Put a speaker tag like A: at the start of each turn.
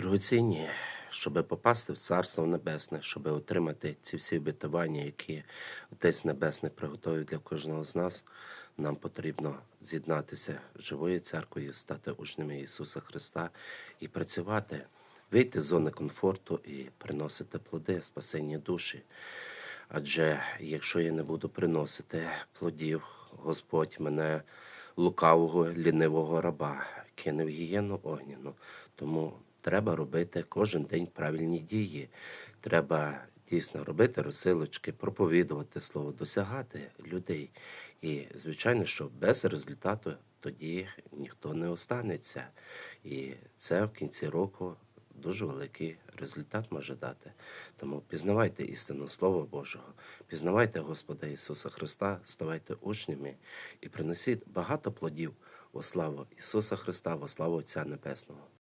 A: Дорогоцінні, щоб попасти в Царство Небесне, щоб отримати ці всі обітування, які Отець Небесний приготовив для кожного з нас, нам потрібно з'єднатися з живою церквою, стати учнями Ісуса Христа і працювати, вийти з зони комфорту і приносити плоди, спасення душі. Адже якщо я не буду приносити плодів, Господь мене лукавого, лінивого раба кине в гієну огняну. Тому треба робити кожен день правильні дії. Треба дійсно робити розсилочки, проповідувати слово, досягати людей. І, звичайно, що без результату тоді ніхто не останеться. І це в кінці року дуже великий результат може дати. Тому пізнавайте істину Слова Божого, пізнавайте Господа Ісуса Христа, ставайте учнями і приносіть багато плодів во славу Ісуса Христа, во славу Отця Небесного.